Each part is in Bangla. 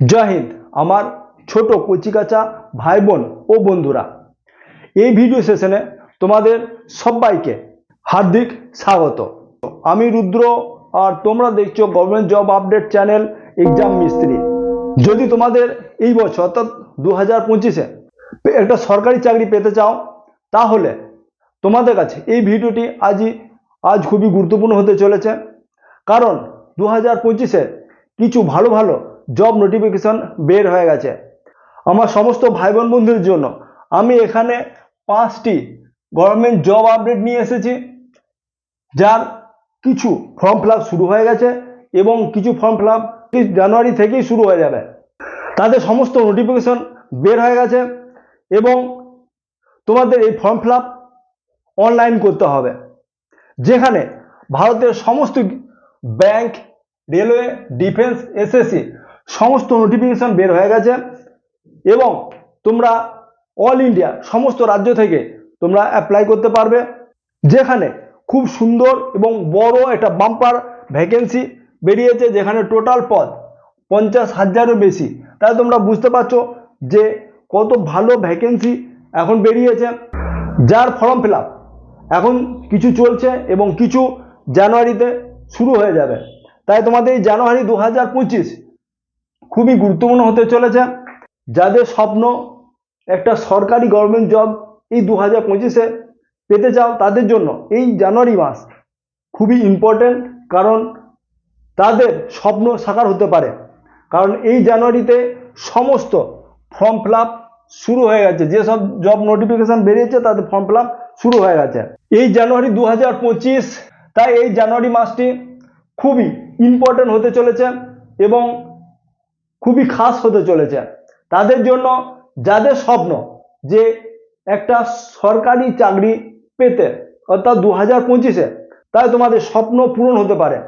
জয় হিন্দ আমার ছোট কচিকাচা ভাই বোন ও বন্ধুরা। এই ভিডিও সেশনে তোমাদের সবাইকে হার্দিক স্বাগত। আমি রুদ্র, আর তোমরা দেখছ government job update channel exam মিস্ত্রি। যদি তোমাদের এই বছর, অর্থাৎ দু হাজার পঁচিশে, একটা সরকারি চাকরি পেতে চাও, তাহলে তোমাদের কাছে এই ভিডিওটি আজই আজ খুবই গুরুত্বপূর্ণ হতে চলেছে। কারণ দু হাজার পঁচিশে কিছু ভালো ভালো জব নোটিফিকেশন বের হয়ে গেছে। আমার সমস্ত ভাই বোন বন্ধুদের জন্য আমি এখানে পাঁচটি গভর্নমেন্ট জব আপডেট নিয়ে এসেছি, যার কিছু ফর্ম ফিল শুরু হয়ে গেছে এবং কিছু ফর্ম ফিল জানুয়ারি থেকেই শুরু হয়ে যাবে। তাদের সমস্ত নোটিফিকেশন বের হয়ে গেছে এবং তোমাদের এই ফর্ম ফিল অনলাইন করতে হবে, যেখানে ভারতের সমস্ত ব্যাংক রেলওয়ে ডিফেন্স এসএসসি সমস্ত নোটিফিকেশন বের হয়ে গেছে এবং তোমরা অল ইন্ডিয়া সমস্ত রাজ্য থেকে তোমরা অ্যাপ্লাই করতে পারবে, যেখানে খুব সুন্দর এবং বড় একটা বাম্পার ভ্যাকেন্সি বেরিয়েছে, যেখানে টোটাল পদ পঞ্চাশ হাজারেরও বেশি। তাই তোমরা বুঝতে পারছ যে কত ভালো ভ্যাকেন্সি এখন বেরিয়েছে। যার ফর্ম ফিল এখন কিছু চলছে এবং কিছু জানুয়ারিতে শুরু হয়ে যাবে। তাই তোমাদের এই জানুয়ারি দু হাজার পঁচিশ খুবই গুরুত্বপূর্ণ হতে চলেছে, যাদের স্বপ্ন একটা সরকারি গভর্নমেন্ট জব এই দু হাজার পঁচিশে পেতে চাও, তাদের জন্য এই জানুয়ারি মাস খুবই ইম্পর্ট্যান্ট কারণ তাদের স্বপ্ন সাকার হতে পারে। কারণ এই জানুয়ারিতে সমস্ত ফর্ম ফিল শুরু হয়ে গেছে, যেসব জব নোটিফিকেশান বেরিয়েছে তাদের ফর্ম ফিল শুরু হয়ে গেছে। এই জানুয়ারি দু হাজার পঁচিশ, তাই এই জানুয়ারি মাসটি খুবই ইম্পর্ট্যান্ট হতে চলেছে এবং খুবই খাস হতে চলেছে। তাদের জন্য যাদের স্বপ্ন যে একটা সরকারি চাকরি পেতে, অর্থাৎ দু হাজার পঁচিশে তাই তোমাদের স্বপ্ন পূরণ হতে পারে।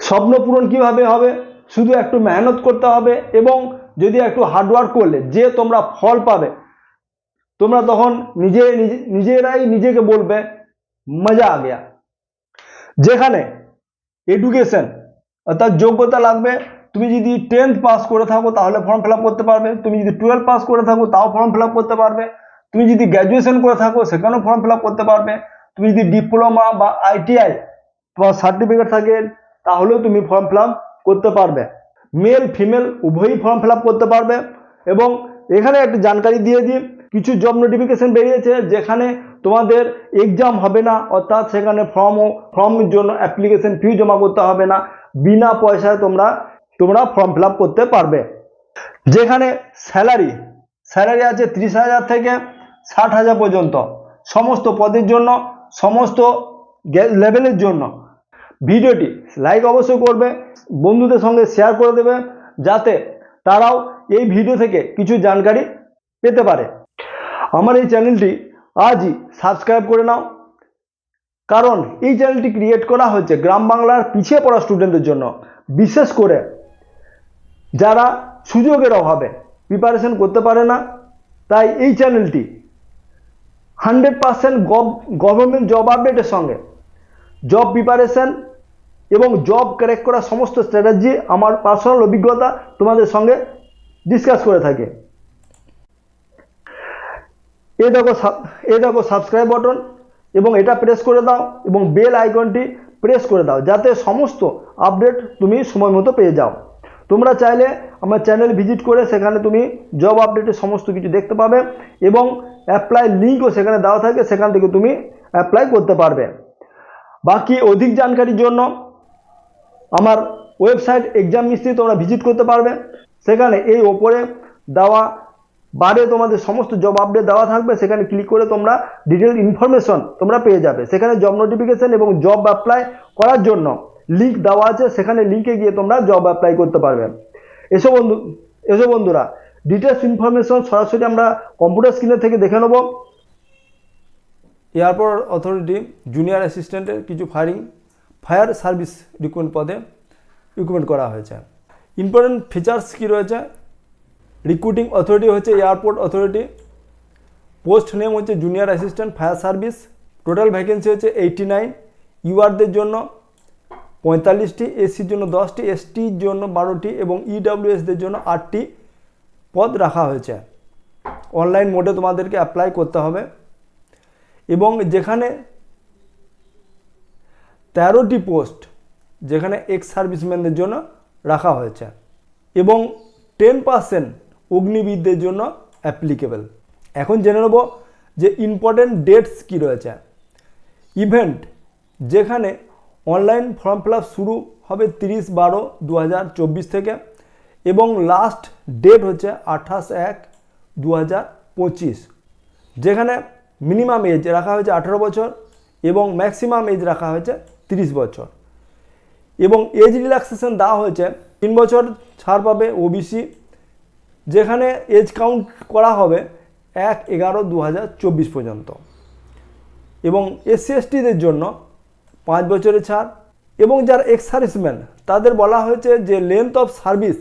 স্বপ্ন পূরণ কীভাবে হবে? শুধু একটু মেহনত করতে হবে এবং যদি একটু হার্ডওয়ার্ক করলে, যে তোমরা ফল পাবে, তোমরা তখন নিজে, নিজে- নিজেরাই নিজেকে বলবে, মজা আ গেয়া। যেখানে এডুকেশন অর্থাৎ যোগ্যতা লাগবে তুমি যদি টেন্থ পাস করে থাকো, তাহলে ফর্ম ফিল করতে পারবে। তুমি যদি টুয়েলভ পাস করে থাকো, তাও ফর্ম ফিল করতে পারবে। তুমি যদি গ্র্যাজুয়েশন করে থাকো, সেখানেও ফর্ম ফিল করতে পারবে। তুমি যদি ডিপ্লোমা বা আইটিআই তোমার সার্টিফিকেট থাকে, তাহলেও তুমি ফর্ম ফিল করতে পারবে। মেল ফিমেল উভয়ই ফর্ম ফিল করতে পারবে। এবং এখানে একটা জানকারি দিয়ে দিই, কিছু জব নোটিফিকেশন বেরিয়েছে, যেখানে তোমাদের এক্সাম হবে না, অর্থাৎ সেখানে ফর্ম ফর্মের জন্য অ্যাপ্লিকেশন ফি জমা করতে হবে না। বিনা পয়সায় তোমরা তোমরা ফর্ম ফিল করতে পারবে। যেখানে স্যালারি স্যালারি আছে ত্রিশ হাজার থেকে ষাট হাজার পর্যন্ত। সমস্ত পদের জন্য, সমস্ত লেভেলের জন্য। ভিডিওটি লাইক অবশ্যই করবে, বন্ধুদের সঙ্গে শেয়ার করে দেবে, যাতে তারাও এই ভিডিও থেকে কিছু জানকারি পেতে পারে। আমার এই চ্যানেলটি আজই সাবস্ক্রাইব করে নাও। কারণ এই চ্যানেলটি ক্রিয়েট করা হয়েছে গ্রাম বাংলার পিছিয়ে পড়া স্টুডেন্টদের জন্য। বিশেষ করে যারা সুযোগের অভাবে প্রিপারেশন করতে পারে না, তাই এই চ্যানেলটি হান্ড্রেড পার্সেন্ট গভর্নমেন্ট জব আপডেটের সঙ্গে জব প্রিপারেশন এবং জব ক্র্যাক করার সমস্ত স্ট্র্যাটেজি আমার পার্সোনাল অভিজ্ঞতা তোমাদের সঙ্গে ডিসকাস করে থাকে। এ দেখো এ দেখো সাবস্ক্রাইব বটন এবং এটা প্রেস করে দাও এবং বেল আইকনটি প্রেস করে দাও যাতে সমস্ত আপডেট তুমি সময় মতো পেয়ে যাও। তোমরা চাইলে আমার চ্যানেল ভিজিট করে সেখানে তুমি জব আপডেটের সমস্ত কিছু দেখতে পাবে এবং অ্যাপ্লাই লিঙ্কও সেখানে দেওয়া থাকে, সেখান থেকে তুমি অ্যাপ্লাই করতে পারবে। বাকি অধিক জানকারির জন্য আমার ওয়েবসাইট এক্সাম মিস্ত্রি তোমরা ভিজিট করতে পারবে। সেখানে এই ওপরে দেওয়া বারে তোমাদের সমস্ত জব আপডেট দেওয়া থাকবে, সেখানে ক্লিক করে তোমরা ডিটেল ইনফরমেশন তোমরা পেয়ে যাবে। সেখানে জব নোটিফিকেশন এবং জব অ্যাপ্লাই করার জন্য লিঙ্ক দেওয়া আছে, সেখানে লিঙ্কে গিয়ে তোমরা জব অ্যাপ্লাই করতে পারবে। এসো বন্ধু, এসো বন্ধুরা ডিটেলস ইনফরমেশন সরাসরি আমরা কম্পিউটার স্ক্রিনে থেকে দেখে নেব। এয়ারপোর্ট অথরিটি জুনিয়র অ্যাসিস্ট্যান্টের কিছু ফায়ারিং ফায়ার সার্ভিস রিক্রুটমেন্ট পদে রিক্রুটমেন্ট করা হয়েছে। ইম্পর্টেন্ট ফিচার্স কী রয়েছে? রিক্রুটিং অথরিটি হচ্ছে এয়ারপোর্ট অথরিটি পোস্ট নেম হচ্ছে junior assistant fire service total vacancy হচ্ছে এইটি নাইন ইউআরদের জন্য পঁয়তাল্লিশটি এসসির জন্য, দশটি এসটির জন্য, বারোটি এবং ইডাব্লিউএসদের জন্য আটটি পদ রাখা হয়েছে। অনলাইন মোডে তোমাদেরকে অ্যাপ্লাই করতে হবে। এবং যেখানে তেরোটি পোস্ট, যেখানে এক্স সার্ভিসম্যানদের জন্য রাখা হয়েছে। এবং টেন পার্সেন্ট অগ্নিবিদদের জন্য অ্যাপ্লিকেবল এখন জেনে নেব যে ইম্পর্টেন্ট ডেটস কী রয়েছে। ইভেন্ট যেখানে অনলাইন ফর্ম ফিল শুরু হবে তিরিশ বারো দু থেকে এবং লাস্ট ডেট হচ্ছে আঠাশ এক দু যেখানে মিনিমাম এজ রাখা হয়েছে আঠেরো বছর এবং ম্যাক্সিমাম এজ রাখা হয়েছে তিরিশ বছর। এবং এজ রিল্যাক্সেশন দেওয়া হয়েছে তিন বছর ছাড় পাবে ওবিসি যেখানে এজ কাউন্ট করা হবে এক এগারো দু পর্যন্ত। এবং এসসি এসটিদের জন্য পাঁচ বছরের ছাড় এবং যারা এক্স সার্ভিসম্যান তাদের বলা হয়েছে যে লেন্থ অফ সার্ভিস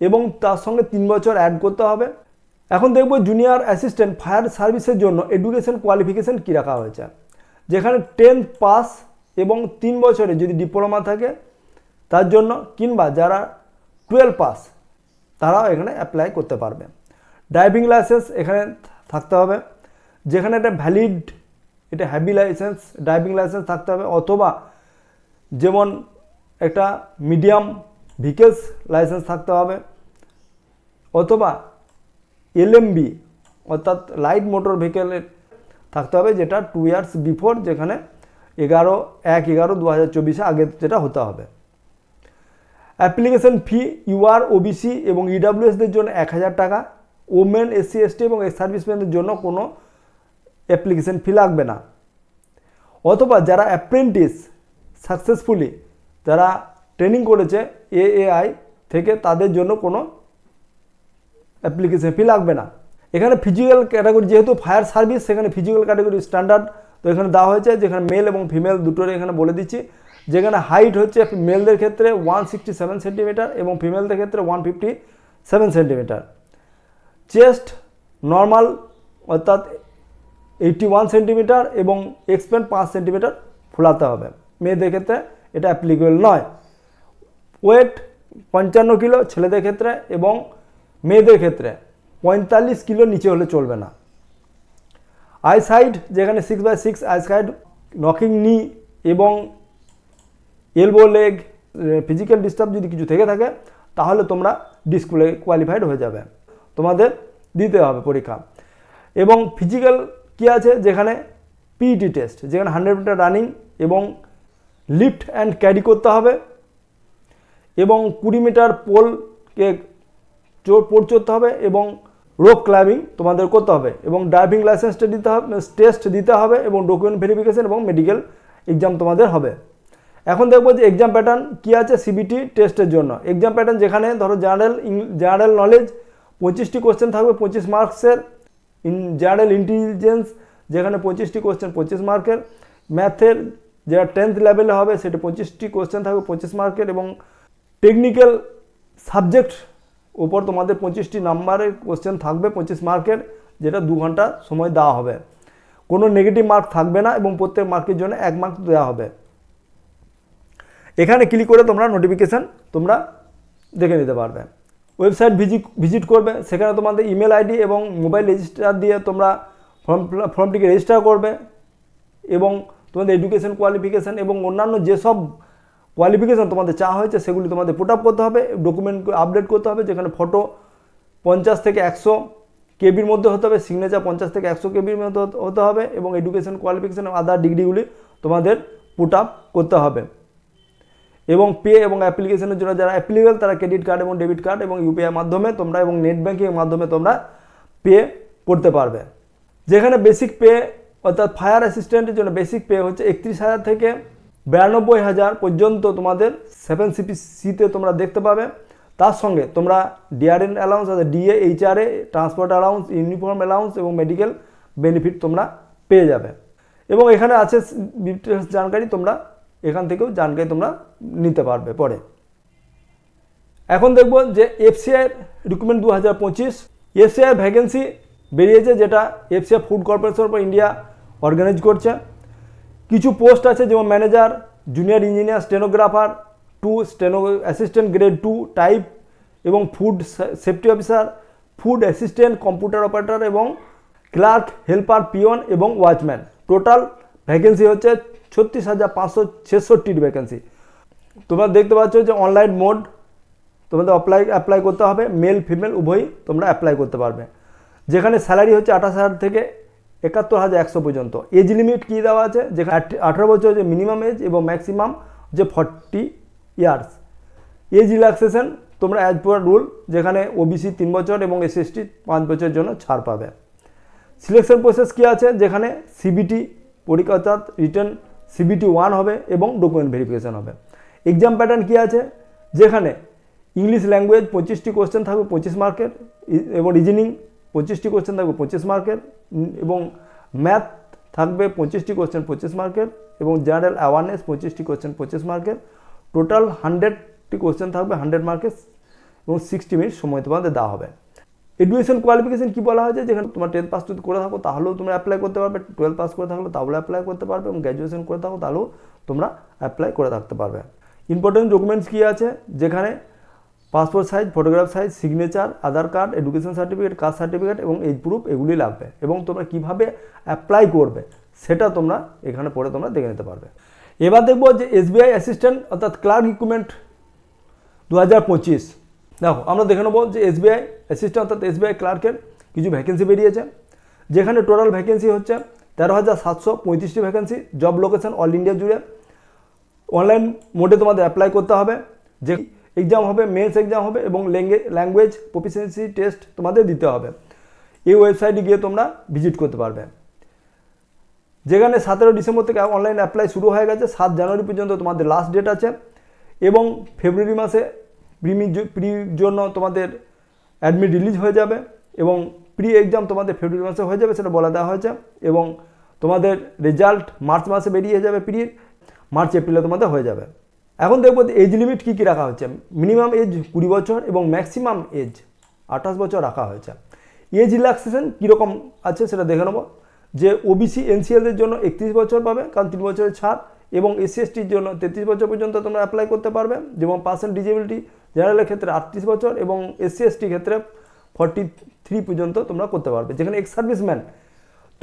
এবং তার সঙ্গে তিন বছর অ্যাড করতে হবে। এখন দেখব জুনিয়র অ্যাসিস্ট্যান্ট ফায়ার সার্ভিসের জন্য এডুকেশন কোয়ালিফিকেশন কী রাখা হয়েছে। যেখানে টেন্থ পাস এবং তিন বছরে যদি ডিপ্লোমা থাকে, তার জন্য কিংবা যারা টুয়েলভ পাস তারাও এখানে অ্যাপ্লাই করতে পারবে। ড্রাইভিং লাইসেন্স এখানে থাকতে হবে। যেখানে একটা ভ্যালিড এটা হ্যাভি লাইসেন্স ড্রাইভিং লাইসেন্স থাকতে হবে অথবা যেমন একটা মিডিয়াম ভিকেলস লাইসেন্স থাকতে হবে অথবা এলএমবি অর্থাৎ লাইট মোটর ভেহিকেলের থাকতে হবে যেটা টু ইয়ার্স বিফোর যেখানে এগারো, এক, এগারো দু হাজার চব্বিশে আগে যেটা হতে হবে। অ্যাপ্লিকেশন ফি ইউআর ওবিসি এবং ইডাব্লিউএসদের জন্য এক হাজার টাকা ওমেন এসসি এসটি এবং এক্স সার্ভিসম্যানদের জন্য কোনো অ্যাপ্লিকেশন ফি লাগবে না। অথবা যারা অ্যাপ্রেন্টিস সাকসেসফুলি যারা ট্রেনিং করেছে এএআই থেকে, তাদের জন্য কোনো অ্যাপ্লিকেশন ফি লাগবে না। এখানে ফিজিক্যাল ক্যাটাগরি যেহেতু ফায়ার সার্ভিস সেখানে ফিজিক্যাল ক্যাটাগরি স্ট্যান্ডার্ড তো এখানে দেওয়া হয়েছে, যেখানে মেল এবং ফিমেল দুটোর এখানে বলে দিচ্ছি। যেখানে হাইট হচ্ছে মেলদের ক্ষেত্রে ওয়ান সিক্সটি সেভেন সেন্টিমিটার এবং ফিমেলদের ক্ষেত্রে one fifty seven centimetre chest normal অর্থাৎ এইটটি ওয়ান সেন্টিমিটার এবং এক্সপ্যান্ড পাঁচ সেন্টিমিটার ফোলাতে হবে। মেয়েদের ক্ষেত্রে এটা অ্যাপ্লিকেবল নয়। ওয়েট পঞ্চান্ন কিলো ছেলেদের ক্ষেত্রে এবং মেয়েদের ক্ষেত্রে পঁয়তাল্লিশ কিলো নিচে হলে চলবে না। আই সাইড যেখানে six by six eye sight knocking knee এবং এলবো লেগ ফিজিক্যাল ডিস্টার্ব যদি কিছু থেকে থাকে, তাহলে তোমরা ডিসপ্লে কোয়ালিফাইড হয়ে যাবে। তোমাদের দিতে হবে পরীক্ষা। এবং ফিজিক্যাল কী আছে? যেখানে পিইটি টেস্ট যেখানে হান্ড্রেড মিটার রানিং এবং লিফট অ্যান্ড ক্যারি করতে হবে এবং কুড়ি মিটার পোলকে চোর পোট চড়তে হবে এবং রোপ ক্লাইম্বিং তোমাদের করতে হবে এবং ড্রাইভিং লাইসেন্সটা দিতে হবে টেস্ট দিতে হবে এবং ডকুমেন্ট ভেরিফিকেশন এবং মেডিকেল এক্সাম তোমাদের হবে। এখন দেখব যে এক্সাম প্যাটার্ন কী আছে সিবিটি টেস্টের জন্য। এক্সাম প্যাটার্ন যেখানে ধরো জেনারেল জেনারেল নলেজ পঁচিশটি কোশ্চেন থাকবে, পঁচিশ মার্কসের ইন জেনারেল ইন্টেলিজেন্স যেখানে পঁচিশটি কোশ্চেন পঁচিশ মার্কের। ম্যাথের যেটা টেন্থ লেভেলে হবে, সেটা পঁচিশটি কোশ্চেন থাকবে, পঁচিশ মার্কের এবং টেকনিক্যাল সাবজেক্ট ওপর তোমাদের পঁচিশটি নাম্বারের কোশ্চেন থাকবে, পঁচিশ মার্কের, যেটা দু ঘণ্টা সময় দেওয়া হবে। কোনো নেগেটিভ মার্ক থাকবে না এবং প্রত্যেক মার্কের জন্য এক মার্ক দেওয়া হবে। এখানে ক্লিক করে তোমরা নোটিফিকেশান তোমরা দেখে নিতে পারবে। ওয়েবসাইট ভিজিট ভিজিট করবে। সেখানে তোমাদের ইমেল আইডি এবং মোবাইল রেজিস্টার দিয়ে তোমরা ফর্ম ফর্মটিকে রেজিস্টার করবে এবং তোমাদের এডুকেশন কোয়ালিফিকেশান এবং অন্যান্য যেসব কোয়ালিফিকেশান তোমাদের চা হয়েছে, সেগুলি তোমাদের পুট আপ করতে হবে ডকুমেন্ট আপডেট করতে হবে, যেখানে ফটো পঞ্চাশ থেকে একশো কেবির মধ্যে হতে হবে সিগনেচার পঞ্চাশ থেকে একশো কেবির মধ্যে হতে- হবে এবং এডুকেশন কোয়ালিফিকেশান আদার ডিগ্রিগুলি তোমাদের পুট আপ করতে হবে। এবং পে এবং অ্যাপ্লিকেশনের জন্য যারা অ্যাপ্লিকেবল তারা ক্রেডিট কার্ড এবং ডেবিট কার্ড এবং ইউপিআই মাধ্যমে তোমরা এবং নেট ব্যাঙ্কিংয়ের মাধ্যমে তোমরা পে করতে পারবে। যেখানে বেসিক পে অর্থাৎ ফায়ার অ্যাসিস্ট্যান্টের জন্য বেসিক পে হচ্ছে একত্রিশ হাজার থেকে বিরানব্বই হাজার পর্যন্ত তোমাদের সেভেন সিপি সিতে তোমরা দেখতে পাবে। তার সঙ্গে তোমরা ডিআরএন অ্যালাউন্স আছে DA HRA transport allowance uniform allowance এবং মেডিকেল বেনিফিট তোমরা পেয়ে যাবে। এবং এখানে আছে জানকারি, তোমরা এখান থেকেও জানকারি তোমরা নিতে পারবে পরে। এখন দেখব যে এফসিআই রিক্রুটমেন্ট দু হাজার পঁচিশ এফসিআই ভ্যাকেন্সি বেরিয়েছে যেটা FCI food corporation of India organise করছে। কিছু পোস্ট আছে যেমন manager junior engineer stenographer two steno assistant grade two type এবং food safety officer food assistant computer operator এবং ক্লার্ক হেল্পার পিয়ন এবং ওয়াচম্যান টোটাল ভ্যাকেন্সি হচ্ছে ছত্রিশ হাজার পাঁচশো ছেষট্টির ভ্যাকেন্সি তোমরা দেখতে পাচ্ছ যে অনলাইন মোড তোমাদের অ্যাপ্লাই অ্যাপ্লাই করতে হবে। মেল ফিমেল উভয়ই তোমরা অ্যাপ্লাই করতে পারবে। যেখানে স্যালারি হচ্ছে আঠাশ হাজার থেকে একাত্তর হাজার একশো পর্যন্ত। এজ লিমিট কী দেওয়া আছে? যেখানে আঠারো বছর যে মিনিমাম এজ এবং ম্যাক্সিমাম যে ফর্টি ইয়ার্স এজ রিল্যাক্সেশন তোমরা অ্যাজ পার রুল যেখানে ওবিসি তিন বছর এবং এস এসটি পাঁচ বছরের জন্য ছাড় পাবে। সিলেকশন প্রসেস কী আছে? যেখানে সিবিটি পরীক্ষা অর্থাৎ রিটার্ন সিবিটি ওয়ান হবে এবং ডকুমেন্ট ভেরিফিকেশান হবে। এক্সাম প্যাটার্ন কী আছে? যেখানে ইংলিশ ল্যাঙ্গুয়েজ পঁচিশটি কোশ্চেন থাকবে, পঁচিশ মার্কের এবং রিজনিং পঁচিশটি কোশ্চেন থাকবে, পঁচিশ মার্কের এবং ম্যাথ থাকবে পঁচিশটি কোশ্চেন পঁচিশ মার্কের এবং জেনারেল অ্যাওয়ারনেস পঁচিশটি কোশ্চেন পঁচিশ মার্কের টোটাল হান্ড্রেডটি কোশ্চেন থাকবে হান্ড্রেড মার্কের এবং সিক্সটি মিনিট সময় তোমাদের দেওয়া হবে। এডুকেশন কোয়ালিফিকেশন কি বলা হয়েছে? যেখানে তোমার টেন্থ পাস যদি করে থাকো, তাহলেও তোমরা অ্যাপ্লাই করতে পারবে। টুয়েলভ পাস করে থাকলে তাহলে অ্যাপ্লাই করতে পারবে এবং গ্র্যাজুয়েশন করে থাকো, তাহলেও তোমরা অ্যাপ্লাই করে থাকতে পারবে। ইম্পর্টেন্ট ডকুমেন্টস কী আছে? যেখানে passport size photograph size signature Aadhaar card education certificate caste certificate এবং এজ প্রুফ এগুলি লাগবে এবং তোমরা কীভাবে অ্যাপ্লাই করবে সেটা তোমরা এখানে পড়ে তোমরা দেখে নিতে পারবে। এবার দেখব যে এসবিআই অ্যাসিস্ট্যান্ট অর্থাৎ ক্লার্ক রিক্রুটমেন্ট দু হাজার পঁচিশ। দেখো, আমরা দেখে নেব যে এসবিআই অ্যাসিস্ট্যান্ট অর্থাৎ এসবিআই ক্লার্কের কিছু ভ্যাকেন্সি বেরিয়েছে, যেখানে টোটাল ভ্যাকেন্সি হচ্ছে তেরো হাজার সাতশো পঁয়ত্রিশটি vacancy job location all India জুড়ে। অনলাইন মোডে তোমাদের অ্যাপ্লাই করতে হবে, যে এক্সাম হবে মেন্স এক্সাম হবে এবং ল্যাঙ্গুয়েজ প্রফিসিয়েন্সি টেস্ট তোমাদের দিতে হবে। এই ওয়েবসাইটে গিয়ে তোমরা ভিজিট করতে পারবে। যেখানে সতেরো ডিসেম্বর থেকে অনলাইন অ্যাপ্লাই শুরু হয়ে গেছে, সাত জানুয়ারি পর্যন্ত তোমাদের লাস্ট ডেট আছে এবং ফেব্রুয়ারি মাসে প্রিমি প্রির জন্য তোমাদের অ্যাডমিট রিলিজ হয়ে যাবে এবং প্রি এক্সাম তোমাদের ফেব্রুয়ারি মাসে হয়ে যাবে, সেটা বলে দেওয়া হয়েছে এবং তোমাদের রেজাল্ট মার্চ মাসে বেরিয়ে যাবে প্রির মার্চ, এপ্রিলে তোমাদের হয়ে যাবে। এখন দেখব এজ লিমিট কী কী রাখা হয়েছে। মিনিমাম এজ কুড়ি বছর এবং ম্যাক্সিমাম এজ আঠাশ বছর রাখা হয়েছে। এজ রিল্যাক্সেশন কীরকম আছে সেটা দেখে নেব। যে ওবিসি এনসিএলদের জন্য একত্রিশ বছর পাবে, কারণ তিন বছরের ছাড় এবং এসসি এসটির জন্য তেত্রিশ বছর পর্যন্ত তোমরা অ্যাপ্লাই করতে পারবে, যেমন পার্সেন্ট ডিজেবিলিটি জেনারেলের ক্ষেত্রে আটত্রিশ বছর এবং এসসি এসটি ক্ষেত্রে ফর্টি থ্রি পর্যন্ত তোমরা করতে পারবে। যেখানে এক্স সার্ভিসম্যান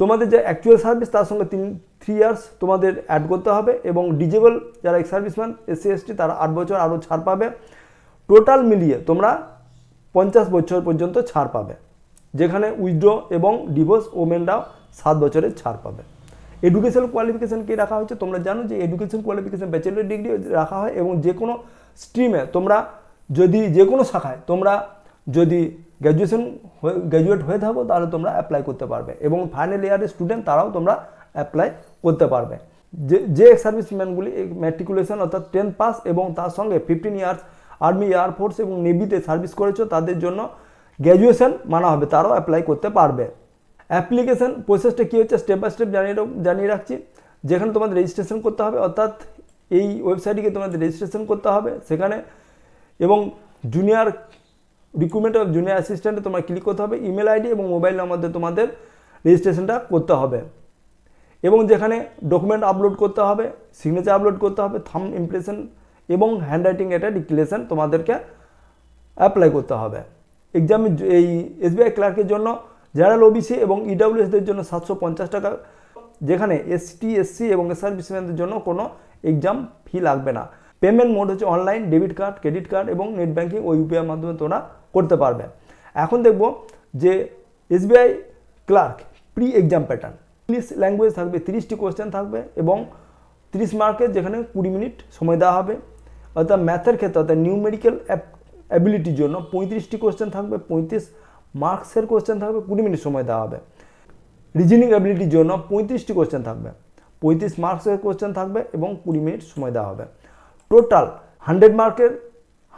তোমাদের যে অ্যাকচুয়াল সার্ভিস তার সঙ্গে তিন থ্রি ইয়ার্স তোমাদের অ্যাড করতে হবে এবং ডিজেবল যারা এক্স সার্ভিসম্যান এসসি এসটি তারা আট বছর আরও ছাড় পাবে। টোটাল মিলিয়ে তোমরা পঞ্চাশ বছর পর্যন্ত ছাড় পাবে। যেখানে উইথড্র এবং ডিভোর্স ওমেনরাও সাত বছরের ছাড় পাবে। এডুকেশন কোয়ালিফিকেশন কী রাখা হচ্ছে তোমরা জানো যে এডুকেশন কোয়ালিফিকেশন ব্যাচেলর ডিগ্রি রাখা হয় এবং যে কোনো স্ট্রিমে তোমরা যদি যে কোনো শাখায় তোমরা যদি গ্র্যাজুয়েশন গ্র্যাজুয়েট হয়ে থাকো, তাহলে তোমরা অ্যাপ্লাই করতে পারবে। এবং ফাইনাল ইয়ারের স্টুডেন্ট তারাও তোমরা অ্যাপ্লাই করতে পারবে। যে যে সার্ভিসম্যানগুলি ম্যাট্রিকুলেশন অর্থাৎ টেন্থ পাস এবং তার সঙ্গে ফিফটিন ইয়ার্স আর্মি এয়ারফোর্স এবং নেভিতে সার্ভিস করেছ, তাদের জন্য গ্র্যাজুয়েশন মানা হবে, তারাও অ্যাপ্লাই করতে পারবে। অ্যাপ্লিকেশন প্রসেসটা কী হচ্ছে স্টেপ বাই স্টেপ জানিয়ে জানিয়ে রাখছি। যেখানে তোমাদের রেজিস্ট্রেশন করতে হবে, অর্থাৎ এই ওয়েবসাইটে গিয়ে তোমাদের রেজিস্ট্রেশন করতে হবে। সেখানে এবং জুনিয়র রিক্রুটমেন্ট অফ জুনিয়র অ্যাসিস্ট্যান্টে তোমার ক্লিক করতে হবে ইমেল আইডি এবং মোবাইল নাম্বার দিয়ে তোমাদের রেজিস্ট্রেশনটা করতে হবে। এবং যেখানে ডকুমেন্ট আপলোড করতে হবে সিগনেচার আপলোড করতে হবে থাম ইমপ্রেশন এবং হ্যান্ডরাইটিং এটা ডিক্লেশন তোমাদেরকে অ্যাপ্লাই করতে হবে। এক্সাম এই এসবিআই ক্লার্কের জন্য জেনারেল ওবিসি এবং ইডাব্লিউএসদের জন্য সাতশো পঞ্চাশ টাকা, যেখানে এসটি এসসি এবং সার্ভিসম্যানদের জন্য কোনো এক্সাম ফি লাগবে না। পেমেন্ট মোড হচ্ছে online debit card credit card এবং নেট ব্যাঙ্কিং ও ইউপিআই মাধ্যমে তোমরা করতে পারবে। এখন দেখব যে SBI clerk pre exam pattern English language থাকবে, তিরিশটি কোয়েশ্চেন থাকবে এবং তিরিশ মার্কের যেখানে কুড়ি মিনিট সময় দেওয়া হবে। অর্থাৎ ম্যাথের ক্ষেত্রে, অর্থাৎ নিউ নিউমেরিক্যাল অ্যাবিলিটির জন্য পঁয়ত্রিশটি কোয়েশ্চেন থাকবে, পঁয়ত্রিশ মার্কসের কোশ্চেন থাকবে, কুড়ি মিনিট সময় দেওয়া হবে। রিজনিং অ্যাবিলিটির জন্য পঁয়ত্রিশটি কোশ্চেন থাকবে, পঁয়ত্রিশ মার্কসের কোশ্চেন থাকবে এবং কুড়ি মিনিট সময় দেওয়া হবে। টোটাল হান্ড্রেড মার্কের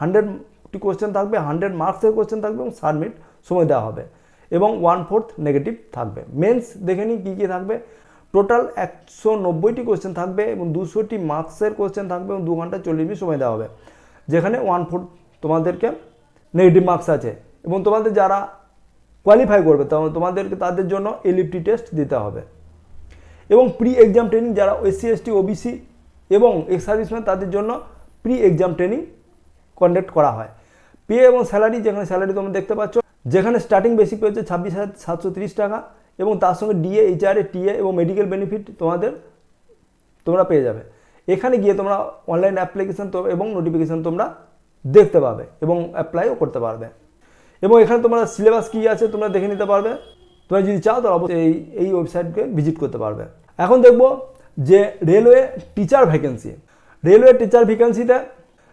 হান্ড্রেডটি কোশ্চেন থাকবে হান্ড্রেড মার্কসের কোশ্চেন থাকবে এবং সাবমিট সময় দেওয়া হবে এবং ওয়ান ফোর্থ নেগেটিভ থাকবে। মেন্স দেখে নিই কী কী থাকবে। টোটাল একশো নব্বইটি কোয়েশ্চেন থাকবে এবং দুশোটি মার্কসের কোশ্চেন থাকবে এবং দু ঘণ্টা চল্লিশ মিনিট সময় দেওয়া হবে। যেখানে ওয়ান ফোর্থ তোমাদেরকে নেগেটিভ মার্কস আছে এবং তোমাদের যারা কোয়ালিফাই করবে তোমাদেরকে তাদের জন্য এলিপ্টি টেস্ট দিতে হবে। এবং প্রি এক্সাম ট্রেনিং যারা এসসি এসটি ওবিসি এবং এক্স সার্ভিসম্যান তাদের জন্য প্রি এক্সাম ট্রেনিং কন্ডাক্ট করা হয়। পে এবং স্যালারি যেখানে স্যালারি তোমরা দেখতে পাচ্ছ, যেখানে স্টার্টিং বেসিক পে হচ্ছে ছাব্বিশ হাজার সাতশো তিরিশ টাকা এবং তার সঙ্গে ডিএ এইচআরএ টিএ এবং মেডিকেল বেনিফিট তোমাদের তোমরা পেয়ে যাবে। এখানে গিয়ে তোমরা অনলাইন অ্যাপ্লিকেশন তো এবং নোটিফিকেশান তোমরা দেখতে পাবে এবং অ্যাপ্লাইও করতে পারবে। এবং এখানে তোমরা সিলেবাস কী আছে তোমরা দেখে নিতে পারবে। তোমরা যদি চাও তাহলে অবশ্যই এই এই ওয়েবসাইটকে ভিজিট করতে পারবে। এখন দেখব যে railway teacher vacancy railway teacher ভ্যাকেন্সিতে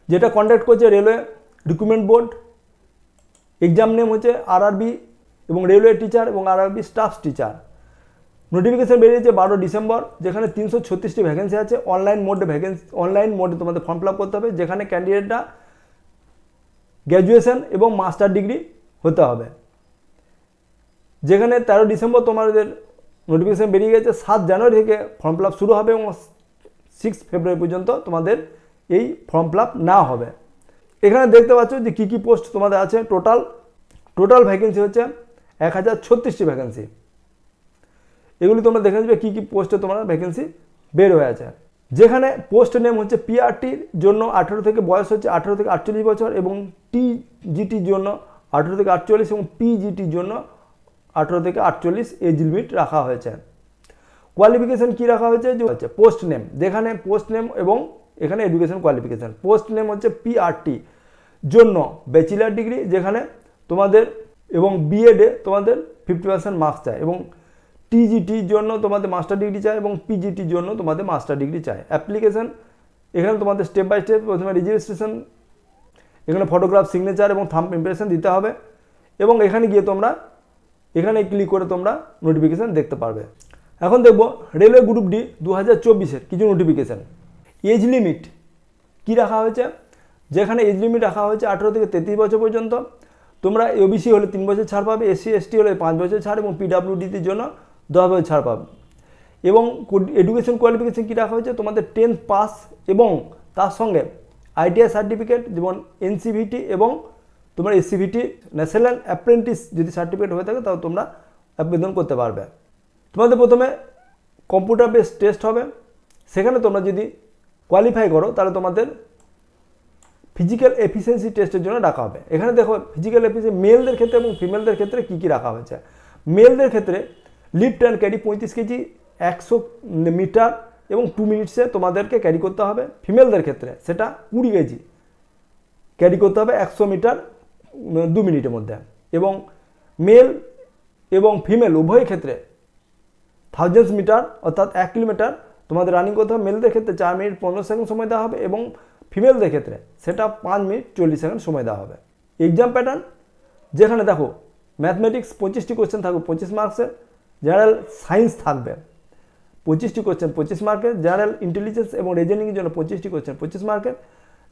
যেটা কন্ডাক্ট করছে railway recruitment board exam name হচ্ছে আরআরবি এবং রেলওয়ে টিচার এবং আরআরবি স্টাফ টিচার নোটিফিকেশন বেরিয়েছে বারো ডিসেম্বর, যেখানে তিনশো ছত্রিশটি ভ্যাকেন্সি আছে। অনলাইন মোডে ভ্যাকেন্সি অনলাইন মোডে তোমাদের ফর্ম ফিল করতে হবে, যেখানে ক্যান্ডিডেটরা গ্র্যাজুয়েশন এবং মাস্টার ডিগ্রি হতে হবে। যেখানে তেরো ডিসেম্বর তোমাদের নোটিফিকেশন বেরিয়ে গেছে সাত জানুয়ারি থেকে ফর্ম ফিল শুরু হবে এবং সিক্স ফেব্রুয়ারি পর্যন্ত তোমাদের এই ফর্ম ফিল না হবে। এখানে দেখতে পাচ্ছ যে কী কী পোস্ট তোমাদের আছে। টোটাল টোটাল ভ্যাকেন্সি হচ্ছে এক হাজার ছত্রিশটি ভ্যাকেন্সি এগুলি তোমরা দেখে নেবে কী কী পোস্টে তোমার ভ্যাকেন্সি বের হয়ে আছে। যেখানে পোস্ট নেম হচ্ছে পিআরটির জন্য আঠেরো থেকে বয়স হচ্ছে আঠেরো থেকে আটচল্লিশ বছর এবং টিজিটির জন্য আঠেরো থেকে আটচল্লিশ এবং পিজিটির জন্য আঠেরো থেকে আটচল্লিশ এজ লিমিট রাখা হয়েছে। কোয়ালিফিকেশন কী রাখা হয়েছে? যে হচ্ছে পোস্ট নেম যেখানে পোস্ট নেম এবং এখানে এডুকেশন কোয়ালিফিকেশান পোস্ট নেম হচ্ছে পিআরটি জন্য ব্যাচেলার ডিগ্রি যেখানে তোমাদের এবং বিএডে তোমাদের ফিফটি পার্সেন্ট মার্কস চায় এবং টিজিটির জন্য তোমাদের মাস্টার ডিগ্রি চায় এবং পিজিটির জন্য তোমাদের মাস্টার ডিগ্রি চায়। অ্যাপ্লিকেশন এখানে তোমাদের স্টেপ বাই স্টেপ প্রথমে রেজিস্ট্রেশন এখানে ফটোগ্রাফ সিগনেচার এবং থাম্প ইমপ্রেশন দিতে হবে এবং এখানে গিয়ে তোমরা এখানে ক্লিক করে তোমরা নোটিফিকেশান দেখতে পারবে। এখন দেখব রেলওয়ে গ্রুপ ডি দু হাজার কিছু নোটিফিকেশান এজ লিমিট কি রাখা হয়েছে? যেখানে এজ লিমিট রাখা হয়েছে আঠেরো থেকে তেত্রিশ বছর পর্যন্ত। তোমরা ওবিসি হলে তিন বছর ছাড় পাবে এসসি এসটি হলে পাঁচ বছর ছাড় এবং পিডাব্লিউডির জন্য দশ বছর ছাড় পাবে। এবং এডুকেশন কোয়ালিফিকেশন কী রাখা হয়েছে? তোমাদের টেন্থ পাস এবং তার সঙ্গে আইটিআই সার্টিফিকেট যেমন এনসিভিটি এবং তোমার এসসিভিটি ন্যাশনাল অ্যাপ্রেন্টিস যদি সার্টিফিকেট হয়ে থাকে তাহলে তোমরা আবেদন করতে পারবে। তোমাদের প্রথমে কম্পিউটার বেস টেস্ট হবে। সেখানে তোমরা যদি কোয়ালিফাই করো, তাহলে তোমাদের ফিজিক্যাল এফিসিয়েন্সি টেস্টের জন্য ডাকা হবে। এখানে দেখো ফিজিক্যাল এফিসিয়েন্সি মেলদের ক্ষেত্রে এবং ফিমেলদের ক্ষেত্রে কী কী রাখা হয়েছে? মেলদের ক্ষেত্রে লিফট অ্যান্ড ক্যারি পঁয়ত্রিশ কেজি, একশো মিটার এবং টু মিনিটসে তোমাদেরকে ক্যারি করতে হবে। ফিমেলদের ক্ষেত্রে সেটা কুড়ি কেজি ক্যারি করতে হবে একশো মিটার দু মিনিটের মধ্যে। এবং মেল এবং ফিমেল উভয় ক্ষেত্রে থাউজেন্ডস মিটার অর্থাৎ এক কিলোমিটার তোমাদের রানিং করতে হবে। মেলদের ক্ষেত্রে চার মিনিট পনেরো সেকেন্ড সময় দেওয়া হবে এবং ফিমেলদের ক্ষেত্রে সেটা পাঁচ মিনিট চল্লিশ সেকেন্ড সময় দেওয়া হবে। এক্সাম প্যাটার্ন যেখানে দেখো ম্যাথমেটিক্স পঁচিশটি কোয়েশ্চেন থাকবে, পঁচিশ মার্কসের জেনারেল সায়েন্স থাকবে। পঁচিশটি কোয়েশ্চেন পঁচিশ মার্কের জেনারেল ইন্টেলিজেন্স এবং রিজনিংয়ের জন্য পঁচিশটি কোয়েশ্চেন পঁচিশ মার্কের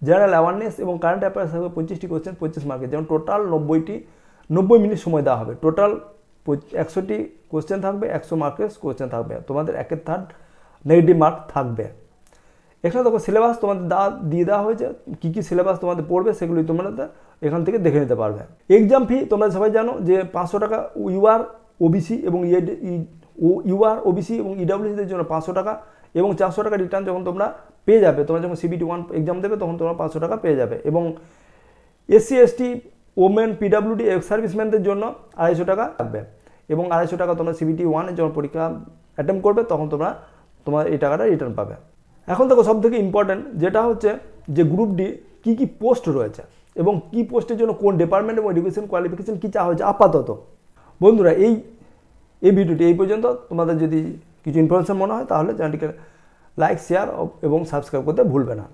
জেনারেল অ্যাওয়ারনেস এবং কারেন্ট অ্যাফেয়ার্স থাকবে পঁচিশটি কোয়েশ্চেন পঁচিশ মার্কের যেমন টোটাল নব্বইটি, নব্বই মিনিট সময় দেওয়া হবে। টোটাল একশোটি কোয়েশ্চেন থাকবে, একশো মার্কের কোয়েশ্চেন থাকবে। তোমাদের একের থার্ড নেগেটিভ মার্ক থাকবে। এখানে দেখো সিলেবাস তোমাদের দা দিয়ে দেওয়া হয়েছে। কী কী সিলেবাস তোমাদের পড়বে সেগুলি তোমরা এখান থেকে দেখে নিতে পারবে। এক্সাম ফি তোমরা সবাই জানো যে পাঁচশো টাকা ইউআর ওবিসি এবং ইউআর ওবিসি এবং ইডাব্লিউসিদের জন্য পাঁচশো টাকা এবং চারশো টাকা রিটার্ন যখন তোমরা পেয়ে যাবে, তোমরা যখন সিবিটি ওয়ান এক্সাম দেবে, তখন তোমরা পাঁচশো টাকা পেয়ে যাবে। এবং SC ST women PWD ex সার্ভিসম্যানদের জন্য আড়াইশো টাকা থাকবে এবং আড়াইশো টাকা তোমরা সিবিটি ওয়ানের যখন পরীক্ষা অ্যাটেম্প করবে, তখন তোমরা তোমার এই টাকাটা রিটার্ন পাবে। এখন দেখো সব থেকে ইম্পর্ট্যান্ট যেটা হচ্ছে যে গ্রুপ ডি কী কী পোস্ট রয়েছে এবং কী পোস্টের জন্য কোন ডিপার্টমেন্ট এবং এডুকেশন কোয়ালিফিকেশন কী চাওয়া হয়েছে আপাতত। বন্ধুরা, এই এই ভিডিওটি এই পর্যন্ত। তোমাদের যদি কিছু ইনফরমেশন মনে হয় তাহলে চ্যানেলটিকে লাইক শেয়ার এবং সাবস্ক্রাইব করতে ভুলবে না।